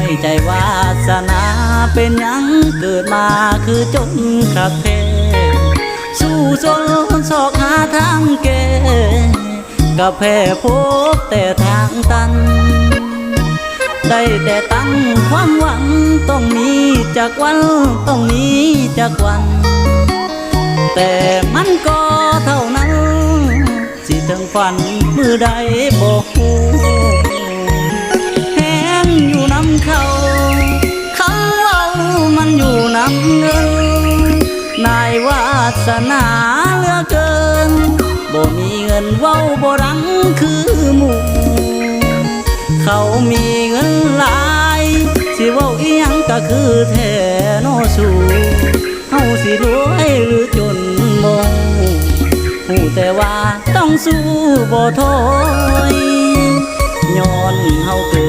อยใจวาสนาเป็นยังเกิดมาคือจนคักแท้สู้จนสอกหาทางแก้กับแพ้พบแต่ทางตัน ได้แต่ตั้งความหวังต้องมีจากวันต้องมีจากวัน แต่มันก็เท่านั้น สิถึงฝันมือใดบอกู อยู่น้ำเงินนายวาสนาเหลือเกิน บ่มีเงินเว้าบ่รังคือหมู่ เขามีเงินหลายสิเว้าอีหยังก็คือแท้โนสูเฮาสิรวยหรือจนบ่ฮู้แต่ว่าต้องสู้บ่ถอยย้อนเฮาเกิด